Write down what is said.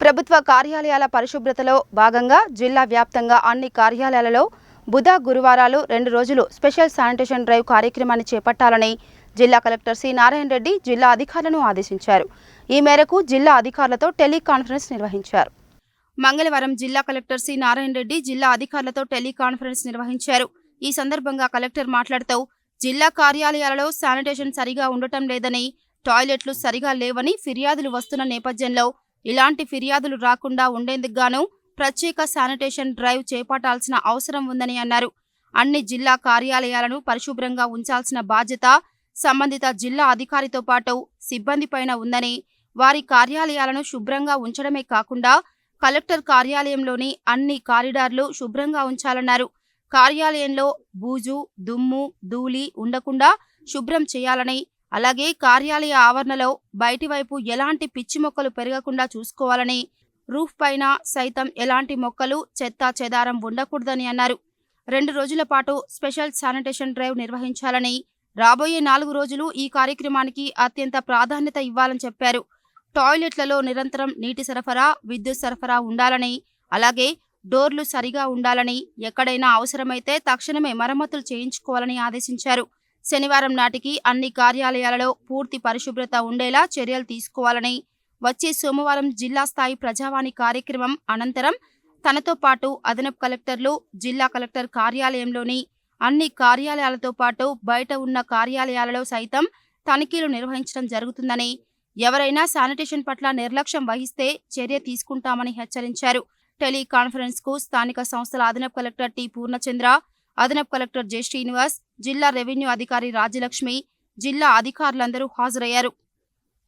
ప్రభుత్వ కార్యాలయాల పరిశుభ్రతలో భాగంగా జిల్లా వ్యాప్తంగా అన్ని కార్యాలయాలలో బుధ గురువారాలు రెండు రోజులు స్పెషల్ శానిటేషన్ డ్రైవ్ కార్యక్రమాన్ని చేపట్టాలని జిల్లా కలెక్టర్ సి నారాయణ రెడ్డి జిల్లా అధికారులను ఆదేశించారు. ఈ మేరకు జిల్లా అధికారులతో టెలికాన్ఫరెన్స్ నిర్వహించారు. మంగళవారం జిల్లా కలెక్టర్ సి నారాయణ రెడ్డి జిల్లా అధికారులతో టెలికాన్ఫరెన్స్ నిర్వహించారు. ఈ సందర్భంగా కలెక్టర్ మాట్లాడుతూ జిల్లా కార్యాలయాలలో శానిటేషన్ సరిగా ఉండటం లేదని టాయిలెట్లు సరిగా లేవని ఫిర్యాదులు వస్తున్న నేపథ్యంలో ఇలాంటి ఫిర్యాదులు రాకుండా ఉండేందుకుగాను ప్రత్యేక శానిటేషన్ డ్రైవ్ చేపట్టాల్సిన అవసరం ఉందని అన్నారు. అన్ని జిల్లా కార్యాలయాలను పరిశుభ్రంగా ఉంచాల్సిన బాధ్యత సంబంధిత జిల్లా అధికారితో పాటు సిబ్బందిపైన ఉందని వారి కార్యాలయాలను శుభ్రంగా ఉంచడమే కాకుండా కలెక్టర్ కార్యాలయంలోని అన్ని కారిడార్లు శుభ్రంగా ఉంచాలన్నారు. కార్యాలయంలో బూజు దుమ్ము ధూళి ఉండకుండా శుభ్రం చేయాలని అలాగే కార్యాలయ ఆవరణలో బయటి వైపు ఎలాంటి పిచ్చి మొక్కలు పెరగకుండా చూసుకోవాలని రూఫ్ పైన సైతం ఎలాంటి మొక్కలు చెత్త చెదారం ఉండకూడదని అన్నారు. రెండు రోజుల పాటు స్పెషల్ శానిటేషన్ డ్రైవ్ నిర్వహించాలని రాబోయే నాలుగు రోజులు ఈ కార్యక్రమానికి అత్యంత ప్రాధాన్యత ఇవ్వాలని చెప్పారు. టాయిలెట్లలో నిరంతరం నీటి సరఫరా విద్యుత్ సరఫరా ఉండాలని అలాగే డోర్లు సరిగా ఉండాలని ఎక్కడైనా అవసరమైతే తక్షణమే మరమ్మతులు చేయించుకోవాలని ఆదేశించారు. శనివారం నాటికి అన్ని కార్యాలయాలలో పూర్తి పరిశుభ్రత ఉండేలా చర్యలు తీసుకోవాలని వచ్చే సోమవారం జిల్లా స్థాయి ప్రజావాణి కార్యక్రమం అనంతరం తనతో పాటు అదనపు కలెక్టర్లు జిల్లా కలెక్టర్ కార్యాలయంలోని అన్ని కార్యాలయాలతో పాటు బయట ఉన్న కార్యాలయాలలో సైతం తనిఖీలు నిర్వహించడం జరుగుతుందని ఎవరైనా శానిటేషన్ పట్ల నిర్లక్ష్యం వహిస్తే చర్య తీసుకుంటామని హెచ్చరించారు. టెలికాన్ఫరెన్స్కు స్థానిక సంస్థల అదనపు కలెక్టర్ టి పూర్ణచంద్ర అదనపు కలెక్టర్ జె శ్రీనివాస్ జిల్లా రెవెన్యూ అధికారి రాజ్యలక్ష్మి జిల్లా అధికారులందరూ హాజరయ్యారు.